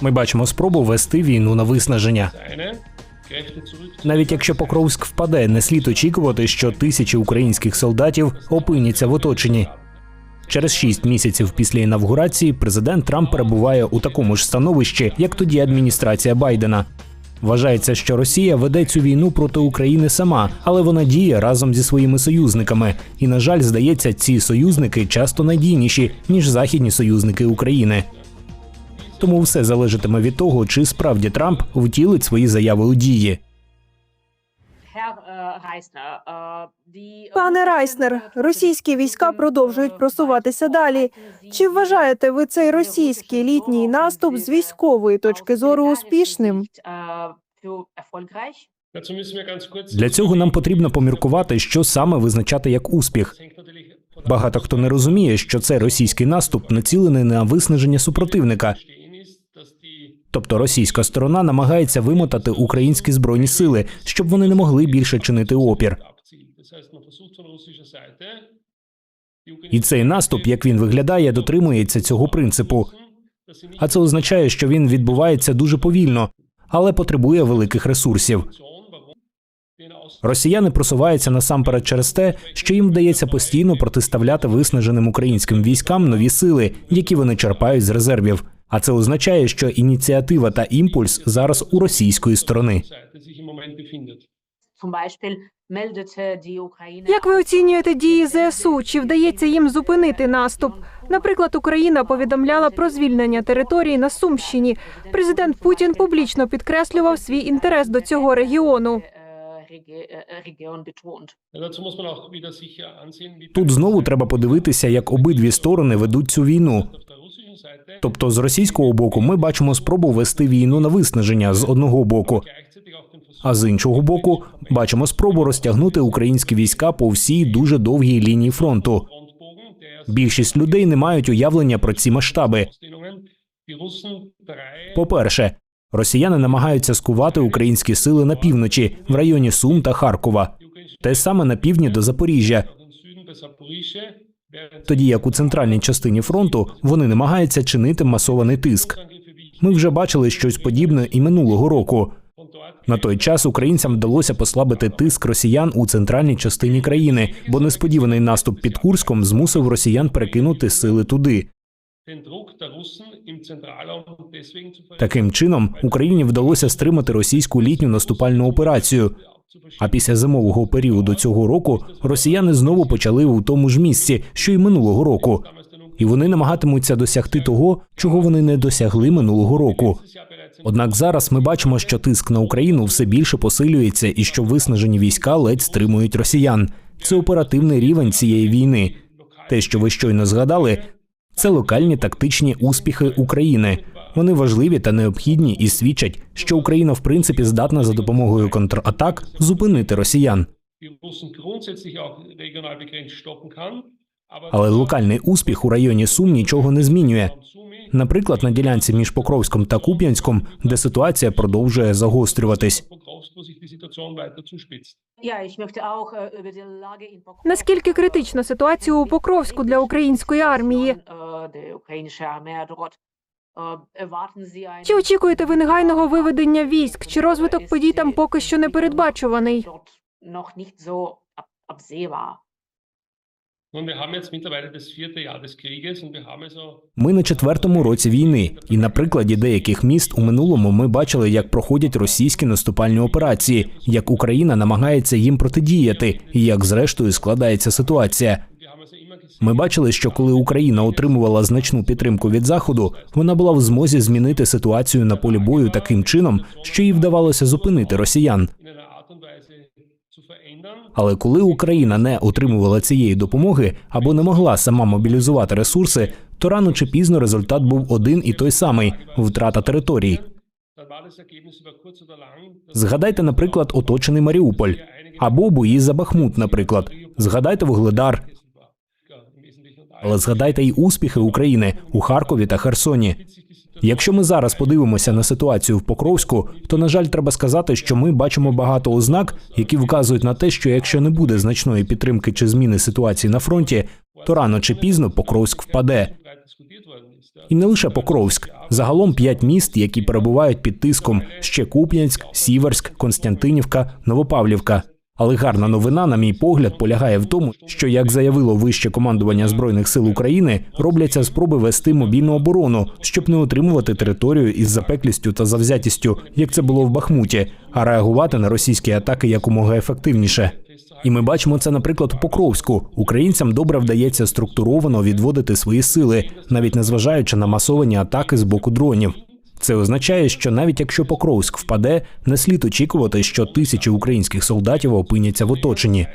Ми бачимо спробу вести війну на виснаження. Навіть якщо Покровськ впаде, не слід очікувати, що тисячі українських солдатів опиняться в оточенні. Через шість місяців після інавгурації президент Трамп перебуває у такому ж становищі, як тоді адміністрація Байдена. Вважається, що Росія веде цю війну проти України сама, але вона діє разом зі своїми союзниками. І, на жаль, здається, ці союзники часто надійніші ніж західні союзники України. Тому все залежатиме від того, чи справді Трамп втілить свої заяви у дії. Reisner, äh, die Пане Райснер, російські війська продовжують просуватися далі. Чи вважаєте ви цей російський літній наступ з військової точки зору успішним? Для цього нам потрібно поміркувати, що саме визначати як успіх. Багато хто не розуміє, що це російський наступ націлений на виснаження супротивника, тобто російська сторона намагається вимотати українські збройні сили, щоб вони не могли більше чинити опір. І цей наступ, як він виглядає, дотримується цього принципу. А це означає, що він відбувається дуже повільно, але потребує великих ресурсів. Росіяни просуваються насамперед через те, що їм вдається постійно протиставляти виснаженим українським військам нові сили, які вони черпають з резервів. А це означає, що ініціатива та імпульс зараз у російської сторони. Як ви оцінюєте дії ЗСУ? Чи вдається їм зупинити наступ? Наприклад, Україна повідомляла про звільнення території на Сумщині. Президент Путін публічно підкреслював свій інтерес до цього регіону. Тут знову треба подивитися, як обидві сторони ведуть цю війну. Seite Тобто, з російського боку, ми бачимо спробу вести війну на виснаження з одного боку, а з іншого боку, бачимо спробу розтягнути українські війська по всій дуже довгій лінії фронту. Більшість людей не мають уявлення про ці масштаби. Drei По-перше, росіяни намагаються скувати українські сили на півночі, в районі Сум та Харкова, те саме на півдні до Запоріжжя, тоді як у центральній частині фронту вони намагаються чинити масований тиск. Ми вже бачили щось подібне і минулого року. На той час українцям вдалося послабити тиск росіян у центральній частині країни, бо несподіваний наступ під Курском змусив росіян перекинути сили туди. Таким чином Україні вдалося стримати російську літню наступальну операцію. А після зимового періоду цього року росіяни знову почали у тому ж місці, що й минулого року, і вони намагатимуться досягти того, чого вони не досягли минулого року. Однак зараз ми бачимо, що тиск на Україну все більше посилюється і що виснажені війська ледь стримують росіян. Це оперативний рівень цієї війни. Те, що ви щойно згадали, це локальні тактичні успіхи України. Вони важливі та необхідні і свідчать, що Україна в принципі здатна за допомогою контратак зупинити росіян. Але локальний успіх у районі Сум нічого не змінює. Наприклад, на ділянці між Покровськом та Куп'янськом, де ситуація продовжує загострюватись. Pokrovsk, wo sich die Situation weiter zuspitzt. Äh, Наскільки критична ситуація у Покровську для української армії? Äh. Äh, ein Чи очікуєте ви негайного виведення військ? Чи розвиток подій там поки що не передбачуваний? Ми на четвертому році війни, і на прикладі деяких міст у минулому ми бачили, як проходять російські наступальні операції, як Україна намагається їм протидіяти, і як зрештою складається ситуація. Ми бачили, що коли Україна отримувала значну підтримку від заходу, вона була в змозі змінити ситуацію на полі бою таким чином, що їй вдавалося зупинити росіян. Але коли Україна не отримувала цієї допомоги або не могла сама мобілізувати ресурси, то рано чи пізно результат був один і той самий втрата територій. Згадайте, наприклад, оточений Маріуполь або бої за Бахмут, наприклад. Згадайте Вугледар, але згадайте й успіхи України у Харкові та Херсоні. Якщо ми зараз подивимося на ситуацію в Покровську, то на жаль, треба сказати, що ми бачимо багато ознак, які вказують на те, що якщо не буде значної підтримки чи зміни ситуації на фронті, то рано чи пізно Покровськ впаде. І не лише Покровськ, загалом п'ять міст, які перебувають під тиском: ще Куп'янськ, Сіверськ, Константинівка, Новопавлівка. Але гарна новина, на мій погляд, полягає в тому, що, як заявило вище командування збройних сил України, робляться спроби вести мобільну оборону, щоб не отримувати територію із запеклістю та завзятістю, як це було в Бахмуті, а реагувати на російські атаки якомога ефективніше. І ми бачимо це, наприклад, у Покровську. Українцям добре вдається структуровано відводити свої сили, навіть незважаючи на масовані атаки з боку дронів. Це означає, що навіть якщо Покровськ впаде, не слід очікувати, що тисячі українських солдатів опиняться в оточенні.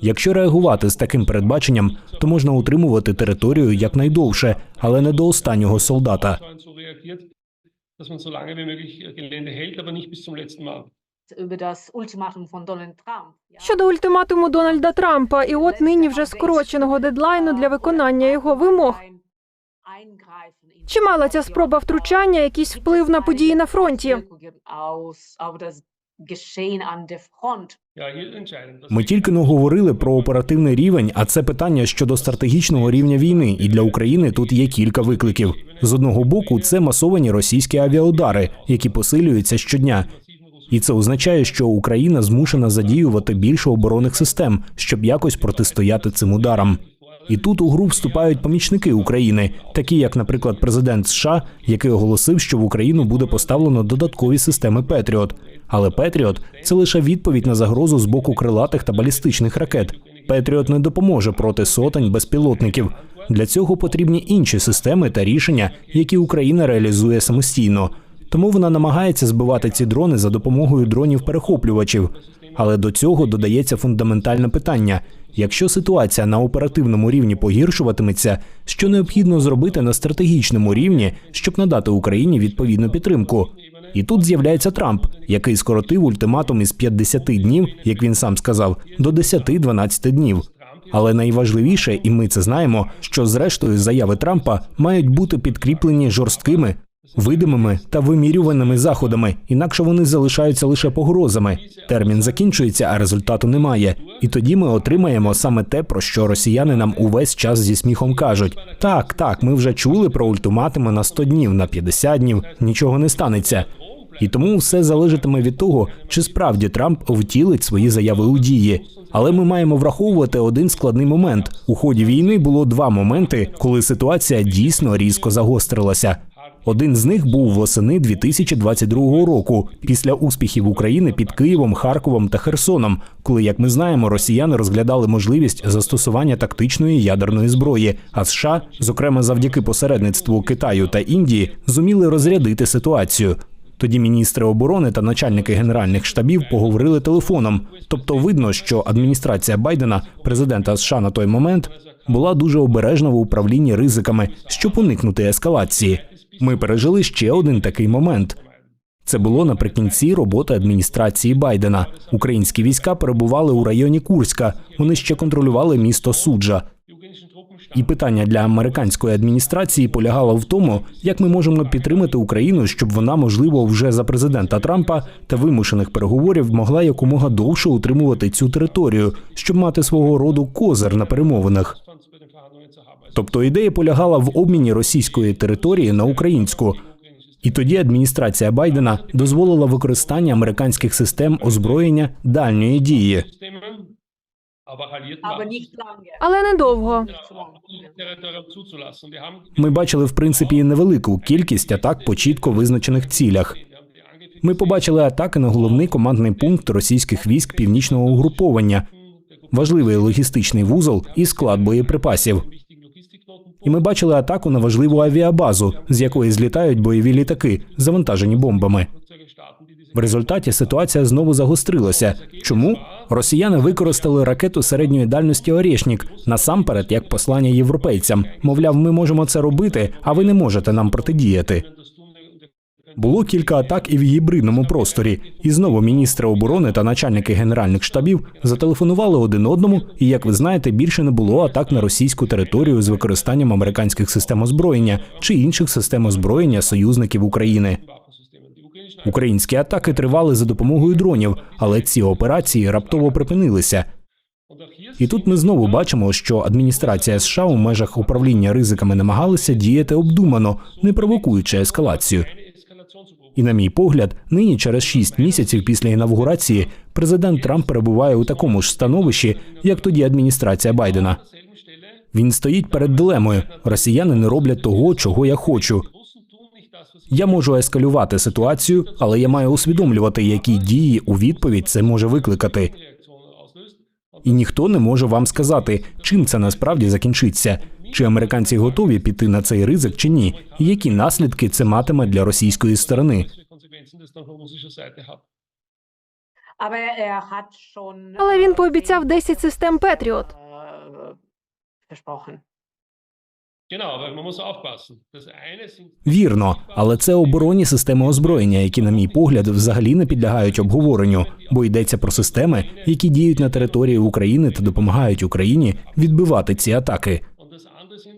Якщо реагувати з таким передбаченням, то можна утримувати територію якнайдовше, але не до останнього солдата. Щодо ультиматуму Дональда Трампа, і от нині вже скороченого дедлайну для виконання його вимог. Чи мала ця спроба втручання якийсь вплив на події на фронті? Ми тільки но говорили про оперативний рівень, а це питання щодо стратегічного рівня війни. І для України тут є кілька викликів. З одного боку, це масовані російські авіаудари, які посилюються щодня. І це означає, що Україна змушена задіювати більше оборонних систем, щоб якось протистояти цим ударам. І тут у гру вступають помічники України, такі як, наприклад, президент США, який оголосив, що в Україну буде поставлено додаткові системи Петріот. Але Петріот це лише відповідь на загрозу з боку крилатих та балістичних ракет. Петріот не допоможе проти сотень безпілотників. Для цього потрібні інші системи та рішення, які Україна реалізує самостійно. Тому вона намагається збивати ці дрони за допомогою дронів-перехоплювачів. Але до цього додається фундаментальне питання: якщо ситуація на оперативному рівні погіршуватиметься, що необхідно зробити на стратегічному рівні, щоб надати Україні відповідну підтримку? І тут з'являється Трамп, який скоротив ультиматум із 50 днів, як він сам сказав, до 10-12 днів. Але найважливіше, і ми це знаємо, що зрештою заяви Трампа мають бути підкріплені жорсткими, видимими та вимірюваними заходами, інакше вони залишаються лише погрозами. Термін закінчується, а результату немає. І тоді ми отримаємо саме те, про що росіяни нам увесь час зі сміхом кажуть: так, так, ми вже чули про ультиматуми на 100 днів, на 50 днів, нічого не станеться. І тому все залежатиме від того, чи справді Трамп втілить свої заяви у дії. Але ми маємо враховувати один складний момент. У ході війни було два моменти, коли ситуація дійсно різко загострилася. Один з них був восени 2022 року, після успіхів України під Києвом, Харковом та Херсоном, коли, як ми знаємо, росіяни розглядали можливість застосування тактичної ядерної зброї. А США, зокрема завдяки посередництву Китаю та Індії, зуміли розрядити ситуацію. Тоді міністри оборони та начальники генеральних штабів поговорили телефоном. Тобто, видно, що адміністрація Байдена, президента США на той момент, була дуже обережна в управлінні ризиками, щоб уникнути ескалації. Ми пережили ще один такий момент. Це було наприкінці роботи адміністрації Байдена. Українські війська перебували у районі Курська. Вони ще контролювали місто Суджа. І питання для американської адміністрації полягало в тому, як ми можемо підтримати Україну, щоб вона, можливо, вже за президента Трампа та вимушених переговорів могла якомога довше утримувати цю територію, щоб мати свого роду козир на перемовинах. Тобто ідея полягала в обміні російської території на українську. І тоді адміністрація Байдена дозволила використання американських систем озброєння дальньої дії. Але недовго. Ми бачили в принципі невелику кількість атак по чітко визначених цілях. Ми побачили атаки на головний командний пункт російських військ північного угруповання, важливий логістичний вузол і склад боєприпасів. І ми бачили атаку на важливу авіабазу, з якої злітають бойові літаки, завантажені бомбами. В результаті ситуація знову загострилася. Чому росіяни використали ракету середньої дальності Орєшнік насамперед як послання європейцям? Мовляв, ми можемо це робити, а ви не можете нам протидіяти. Було кілька атак і в гібридному просторі. І знову міністри оборони та начальники генеральних штабів зателефонували один одному. І як ви знаєте, більше не було атак на російську територію з використанням американських систем озброєння чи інших систем озброєння союзників України. Українські атаки тривали за допомогою дронів, але ці операції раптово припинилися. І тут ми знову бачимо, що адміністрація США у межах управління ризиками намагалася діяти обдумано, не провокуючи ескалацію. І на мій погляд, нині через шість місяців після інавгурації президент Трамп перебуває у такому ж становищі, як тоді адміністрація Байдена. Він стоїть перед дилемою: росіяни не роблять того, чого я хочу. Я можу ескалювати ситуацію, але я маю усвідомлювати, які дії у відповідь це може викликати. І ніхто не може вам сказати, чим це насправді закінчиться. Чи американці готові піти на цей ризик чи ні, і які наслідки це матиме для російської сторони. schon. Але він äh, пообіцяв 10 систем Петріот. sind Вірно, але це оборонні системи озброєння, які, на мій погляд, взагалі не підлягають обговоренню, бо йдеться про системи, які діють на території України та допомагають Україні відбивати ці атаки.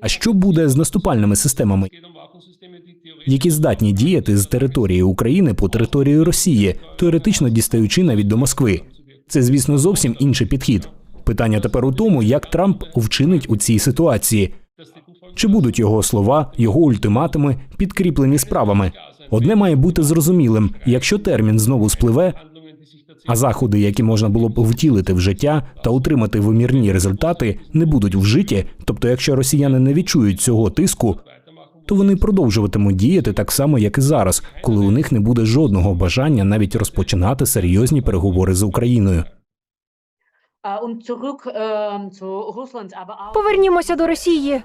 А що буде з наступальними системами, які здатні діяти з території України по території Росії, теоретично дістаючи навіть до Москви? Це, звісно, зовсім інший підхід. Питання тепер у тому, як Трамп вчинить у цій ситуації. Чи будуть його слова, його ультиматуми підкріплені справами? Одне має бути зрозумілим: якщо термін знову спливе, Handlungen, die sich tatsächlich а заходи, які можна було б втілити в життя та отримати вимірні результати, не будуть вжиті. Тобто, якщо росіяни не відчують цього тиску, то вони продовжуватимуть діяти так само, як і зараз, коли у них не буде жодного бажання навіть розпочинати серйозні переговори з Україною. Повернімося до Росії.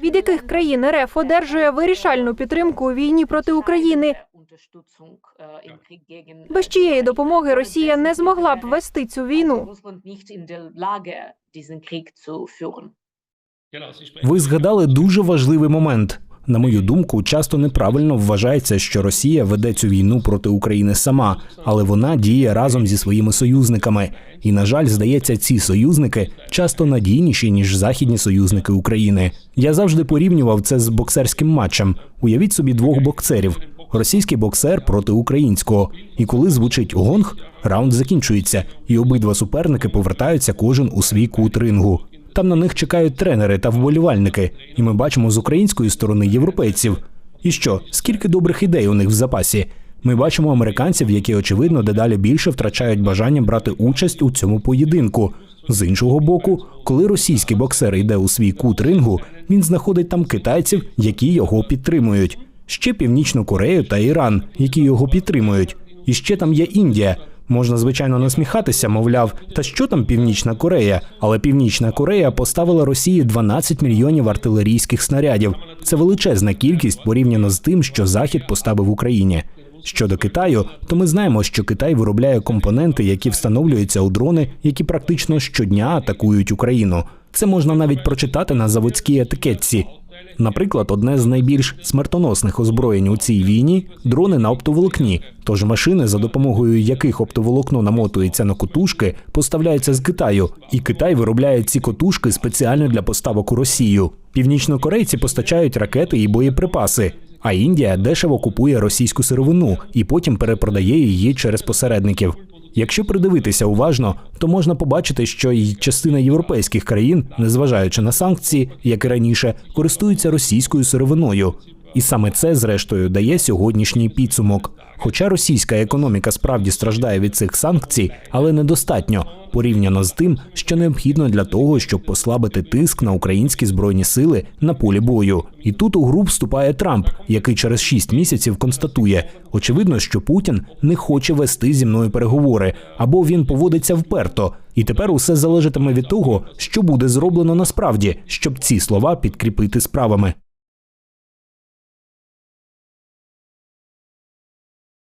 Від яких країн РФ одержує вирішальну підтримку у війні проти України? Gegen, Без чиєї допомоги Росія не змогла б вести цю війну. Ви згадали дуже важливий момент. На мою думку, часто неправильно вважається, що Росія веде цю війну проти України сама, але вона діє разом зі своїми союзниками. І, на жаль, здається, ці союзники часто надійніші ніж західні союзники України. Я завжди порівнював це з боксерським матчем. Уявіть собі двох боксерів: російський боксер проти українського. І коли звучить гонг, раунд закінчується, і обидва суперники повертаються кожен у свій кут рингу. Там на них чекають тренери та вболівальники, і ми бачимо з української сторони європейців. І що, скільки добрих ідей у них в запасі? Ми бачимо американців, які очевидно дедалі більше втрачають бажання брати участь у цьому поєдинку. З іншого боку, коли російський боксер йде у свій кут рингу, він знаходить там китайців, які його підтримують. Ще Північну Корею та Іран, які його підтримують. І ще там є Індія. Можна звичайно насміхатися, мовляв, та що там Північна Корея? Але Північна Корея поставила Росії 12 мільйонів артилерійських снарядів. Це величезна кількість порівняно з тим, що Захід поставив Україні. Щодо Китаю, то ми знаємо, що Китай виробляє компоненти, які встановлюються у дрони, які практично щодня атакують Україну. Це можна навіть прочитати на заводській етикетці. Наприклад, одне з найбільш смертоносних озброєнь у цій війні дрони на оптоволокні. Тож машини, за допомогою яких оптоволокно намотується на котушки, поставляються з Китаю, і Китай виробляє ці котушки спеціально для поставок у Росію. Північнокорейці постачають ракети і боєприпаси. А Індія дешево купує російську сировину і потім перепродає її через посередників. Якщо придивитися уважно, то можна побачити, що й частина європейських країн, незважаючи на санкції, як і раніше, користуються російською сировиною. І саме це, зрештою, дає сьогоднішній підсумок. Хоча російська економіка справді страждає від цих санкцій, але недостатньо порівняно з тим, що необхідно для того, щоб послабити тиск на українські збройні сили на полі бою. І тут у гру вступає Трамп, який через шість місяців констатує: очевидно, що Путін не хоче вести зі мною переговори, або він поводиться вперто. І тепер усе залежатиме від того, що буде зроблено насправді, щоб ці слова підкріпити справами.